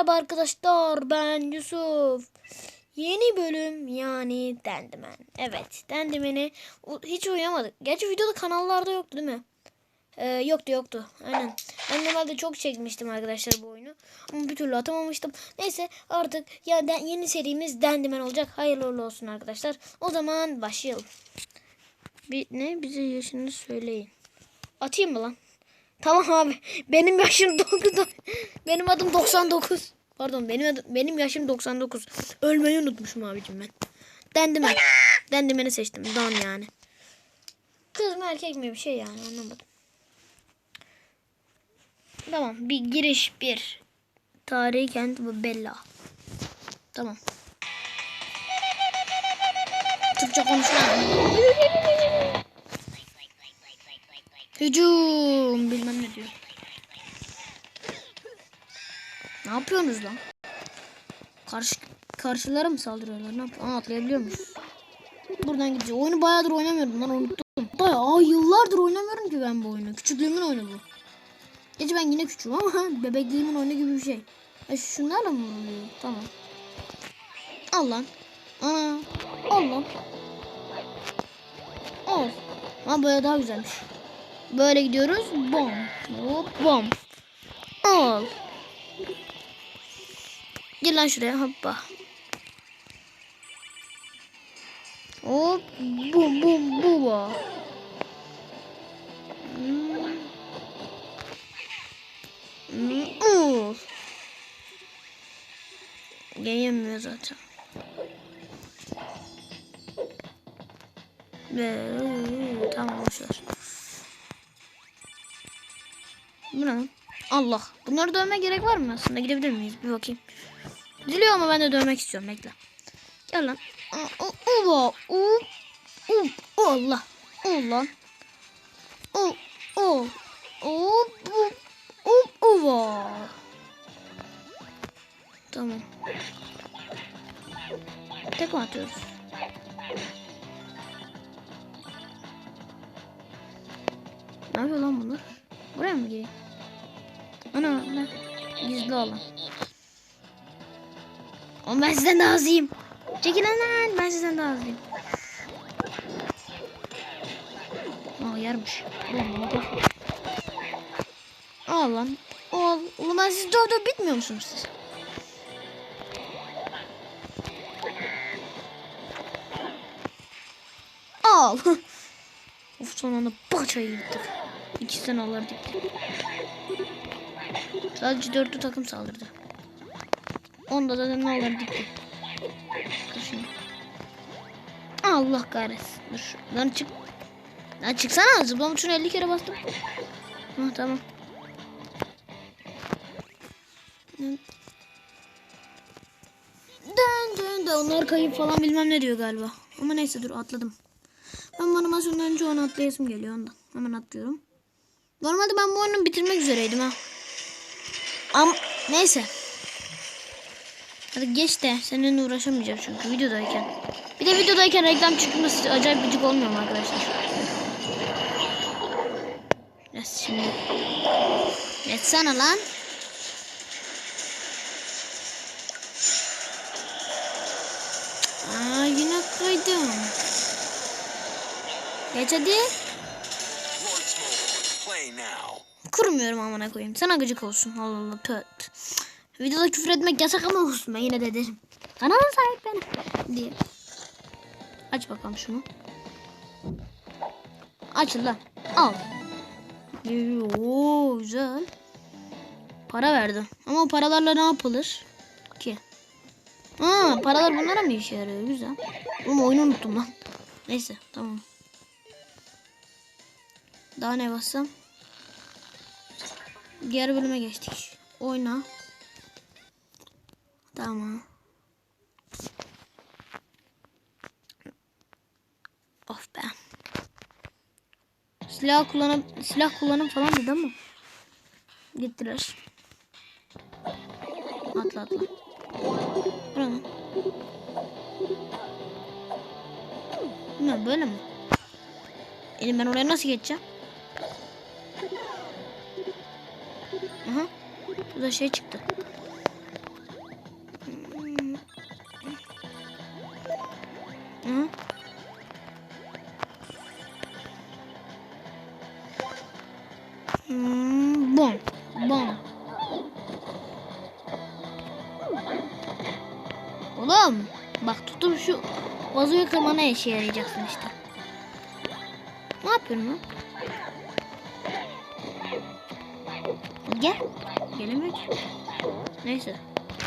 Merhaba arkadaşlar ben Yusuf. Yeni bölüm yani Dendimen. Evet Dendimen'i hiç oynamadık. Gerçi videoda kanallarda yoktu değil mi? Ee, yoktu yoktu. Aynen. Ben normalde çok çekmiştim arkadaşlar bu oyunu. Ama bir türlü atamamıştım. Neyse artık ya yeni serimiz Dendimen olacak. Hayırlı olsun arkadaşlar. O zaman başlayalım. Bir, ne bize yaşını söyleyin. Atayım mı lan? Tamam abi. Benim yaşım 9. Benim adım 99. Pardon benim adım, benim yaşım 99. Ölmeyi unutmuşum abicim ben. Dendimen. Dendimen'i seçtim. Don yani. Kız mı erkek mi bir şey yani anlamadım. Tamam bir giriş bir. Tarihi kent ve Bella. Tamam. Türkçe konuşma. Hücum bilmem ne diyor. Ne yapıyorsunuz lan? Karşı karşılara mı saldırıyorlar? Ne yapıyor? Aa, atlayabiliyor muyuz? Buradan gideceğiz. Oyunu bayağıdır oynamıyorum lan unuttum. Bayağı yıllardır oynamıyorum ki ben bu oyunu. Küçüklüğümün oyunu bu. Gerçi ben yine küçüğüm ama bebekliğimin oyunu gibi bir şey. E şunlarla mı oluyor? Tamam. Al lan. Ana. Al lan. Al. Ha böyle daha güzelmiş. Böyle gidiyoruz. Bom. Hop bom. Al. Gel lan şuraya hoppa. Hop bum bum buba. Hmm. Hmm. Gelemiyor zaten. Ve tamam boşver. Ne? Allah. Bunları dövme gerek var mı aslında? Gidebilir miyiz? Bir bakayım. Diliyor ama ben de dövmek istiyorum. Bekle. Gel lan. Ova. U. U. Allah. Allah. O. O. O. Bu. O. Ova. Tamam. Tek atıyoruz? Ne yapıyor lan bunlar? Buraya mı gireyim? Ana ne? Gizli alan. Oğlum ben sizden daha hızlıyım. Çekilin lan ben sizden daha hızlıyım. Aa yarmış. Al lan. Al. Oğlum ben siz döv döv bitmiyor musunuz siz? Al. of son anda paçayı yırttık. İkisinden alırdık. Sadece dörtlü takım saldırdı. Onda da ne. Dur şimdi. Allah kahretsin. Dur. Lan çık. Lan çıksana. Zıplama tuşuna 50 kere bastım. Ha tamam. Dön dön dön. Onlar kayıp falan bilmem ne diyor galiba. Ama neyse dur atladım. Ben bu animasyonların çoğunu atlayasım geliyor ondan. Hemen atlıyorum. Normalde ben bu oyunu bitirmek üzereydim ha. Ama neyse. Hadi geç de seninle uğraşamayacağım çünkü videodayken. Bir de videodayken reklam çıkması acayip gıcık olmuyor mu arkadaşlar? Biraz şimdi. Geçsene lan. Aa yine kaydım. Geç hadi. Kurmuyorum amına koyayım. Sana gıcık olsun. Allah Allah. Tö tö. Videoda küfür etmek yasak ama olsun. Ben yine de ederim. Kanalın sahip benim. Diye. Aç bakalım şunu. Açıl lan. Al. Oo güzel. Para verdi. Ama o paralarla ne yapılır? Ki. Ha, paralar bunlara mı işe yarıyor? Güzel. Oğlum oyunu unuttum lan. Neyse tamam. Daha ne bassam? Diğer bölüme geçtik. Oyna. Tamam. Of be. Silah kullanıp silah kullanım falan dedi ama. Gittiler. Atla atla. Bu ne lan? Ne böyle mi? Elim ben oraya nasıl geçeceğim? Şurada şey çıktı. Hı? Hmm, bom, bom. Oğlum, bak tutup şu vazoyu kırmana işe yarayacaksın işte. Ne yapıyorum lan? Gel. Gelemiyor ki. Neyse.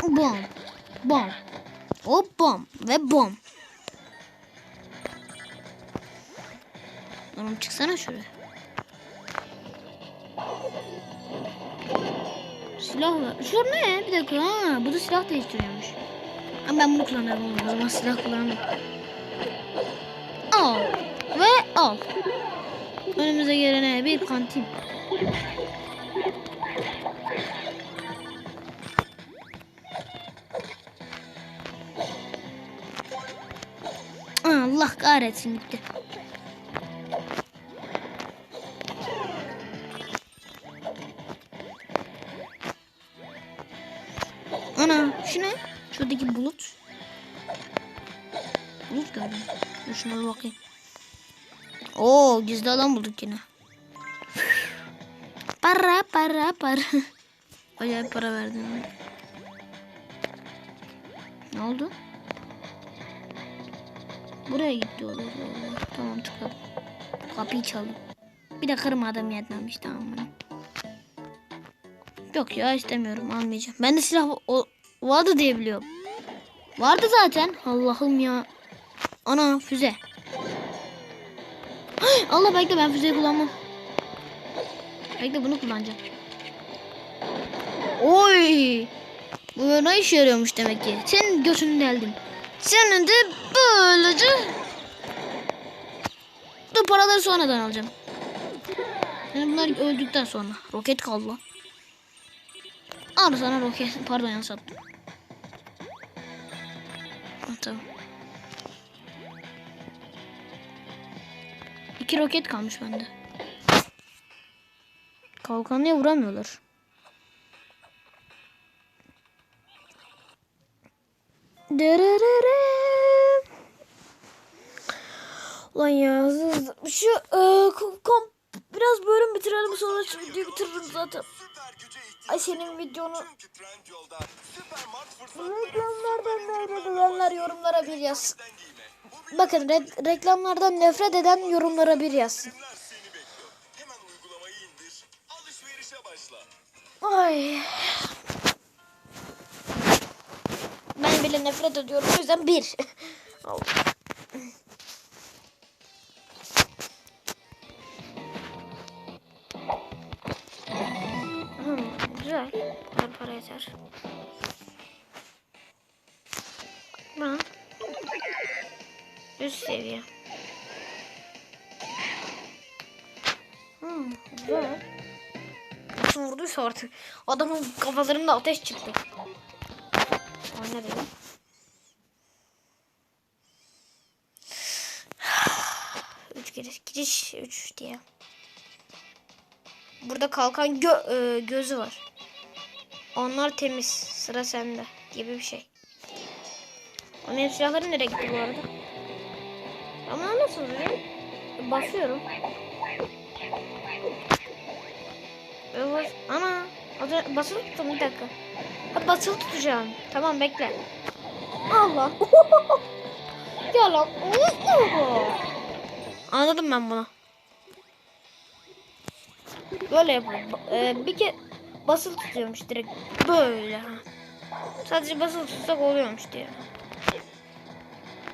Bom. Bom. Hop bom. Ve bom. Oğlum çıksana şuraya. Silah var. Şu ne? Bir dakika. Ha, bu da silah değiştiriyormuş. Ama ben bunu kullanırım. O zaman silah kullanırım. Al. Ve al. Önümüze gelene bir kantin. Kahretsin gitti. Ana şu ne? Şuradaki bulut. Bulut gördüm. Dur şuna bakayım. Oo gizli alan bulduk yine. Para para para. Acayip para verdim. Ne oldu? Buraya gitti. Tamam tıkladım. Kapıyı çaldım. Bir de kırmadım yetmemiş tamam mı? Yok ya istemiyorum almayacağım. Ben de silah o, vardı diye biliyorum. Vardı zaten. Allah'ım ya. Ana füze. Allah bekle ben füzeyi kullanmam. Bekle bunu kullanacağım. Oy. Bu ne işe yarıyormuş demek ki. Senin götünü deldim. Senin de böylece... Dur paraları sonradan alacağım. Yani bunlar öldükten sonra. Roket kaldı lan. Al sana roket. Pardon yanlış attım. Tamam. İki roket kalmış bende. Kalkanlıya vuramıyorlar. Dırırırım. Ulan ya. Şu e, kom, biraz bölüm bitirelim sonra şu videoyu bitiririm zaten. Ay senin videonu reklamlardan nefret edenler yorumlara bir. Bu Bakın re- reklamlardan nefret eden yorumlara bir yazsın. bilimler Ben bile nefret ediyorum. O yüzden bir. Hmm, güzel. Para para yeter. Ha. Üst seviye. Hmm, güzel. Nasıl vurduysa artık. Adamın kafalarında ateş çıktı. O ne dedim? Giriş üç diye. Burada kalkan gö e, gözü var. Onlar temiz. Sıra sende gibi bir şey. O benim silahlarım nereye gitti bu arada? Ama nasıl oluyor? Basıyorum. Evet. Ana. Basılı tuttum bir dakika. Ha, basılı tutacağım. Tamam bekle. Allah. ya lan. Anladım ben bunu. Böyle yapalım. Ee, bir ke basılı tutuyormuş direkt. Böyle. Sadece basılı tutsak oluyormuş diye.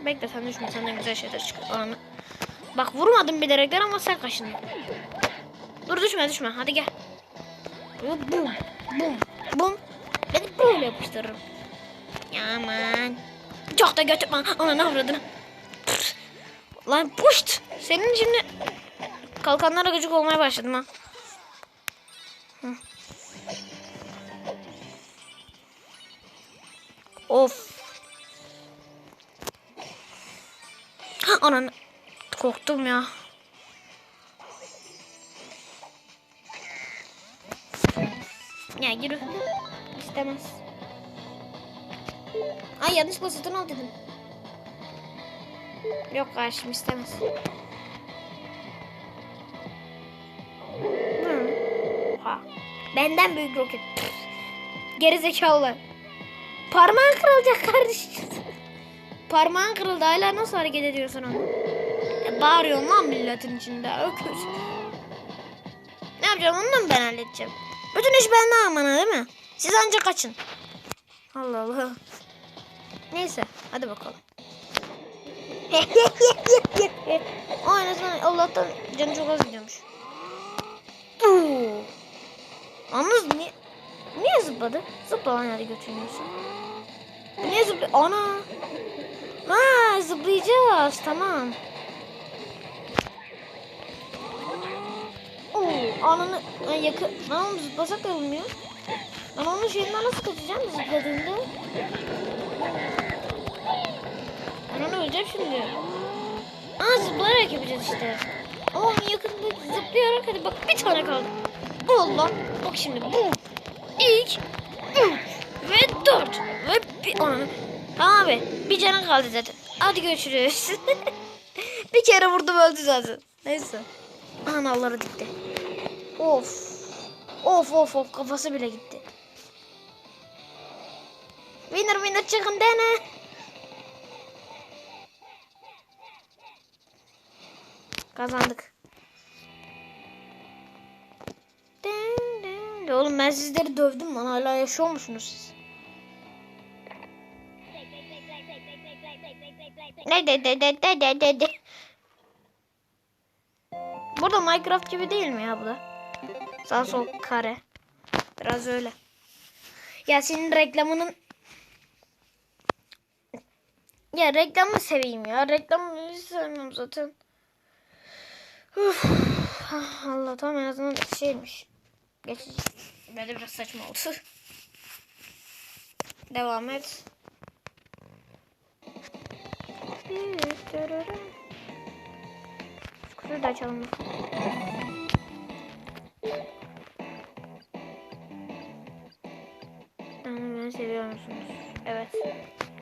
Bekle sen düşme. Senden güzel şeyler çıkar. Anı. Bak vurmadım bilerekten ama sen kaşındın. Dur düşme düşme. Hadi gel. Bum bum bum bum. Ben de böyle yapıştırırım. Aman. Çok da götürme. Ana ne avradını. Lan puşt. Senin şimdi kalkanlara gıcık olmaya başladım ha. Of. Anan. Korktum ya. Ya yürü. İstemez. Ay yanlışlıkla satın al dedim. Yok karşım istemez. Benden büyük roket. Püf. Geri zekalı. Parmağın kırılacak kardeşim. parmağın kırıldı hala nasıl hareket ediyorsun onu? Ya bağırıyorsun lan milletin içinde öküz. Ne yapacağım onu da mı ben halledeceğim? Bütün iş bende amına değil mi? Siz ancak kaçın. Allah Allah. Neyse hadi bakalım. Aynen Allah'tan canı çok az gidiyormuş. Yalnız niye, niye zıpladı? Zıpla lan hadi götürüyorsun. Niye zıplıyor? Ana. Ha zıplayacağız tamam. Oo, ananı yakın. Lan oğlum zıplasak da olmuyor. Ben onun şeyinden nasıl kaçacağım zıpladığında? Onu öleceğim şimdi. Aa zıplayarak yapacağız işte. Ama yakında zıplayarak hadi bak bir tane kaldı. Allah. Bak şimdi bu. İlk. Üç. Ve dört. Ve bir ananı. Tamam abi. Bir canın kaldı zaten. Hadi görüşürüz. bir kere vurdum öldü zaten. Neyse. Aha nalları dikti. Of. Of of of kafası bile gitti. Winner winner çıkın dene. Kazandık. Ya Oğlum ben sizleri dövdüm lan hala yaşıyor musunuz siz? Ne de de de de de de de. Burada Minecraft gibi değil mi ya bu? Sağ sol kare. Biraz öyle. Ya senin reklamının ya reklamı seveyim ya. Reklamı sevmiyorum zaten. Uf. Allah tamam en azından şeymiş. Geçici. Böyle biraz saçma oldu. Devam et. Kutuyu da açalım. Beni seviyor musunuz? Evet.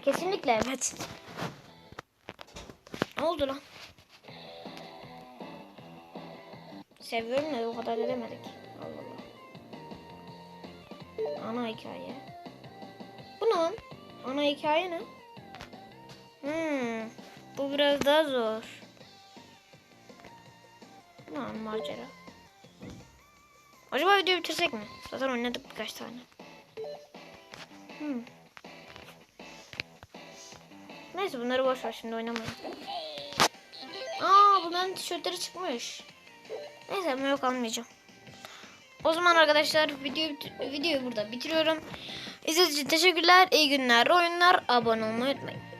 Kesinlikle evet. Ne oldu lan? Seviyorum da o kadar da demedik. Allah Allah. Ana hikaye. Bu ne? Ana hikaye ne? Hmm, bu biraz daha zor. Lan macera. Acaba videoyu bitirsek mi? Zaten oynadık birkaç tane. Hmm. Neyse bunları boş ver şimdi oynamayın. Aa bunların tişörtleri çıkmış. Neyse ben yok almayacağım. O zaman arkadaşlar videoyu, videoyu burada bitiriyorum. İzlediğiniz için teşekkürler. İyi günler, oyunlar. Abone olmayı unutmayın.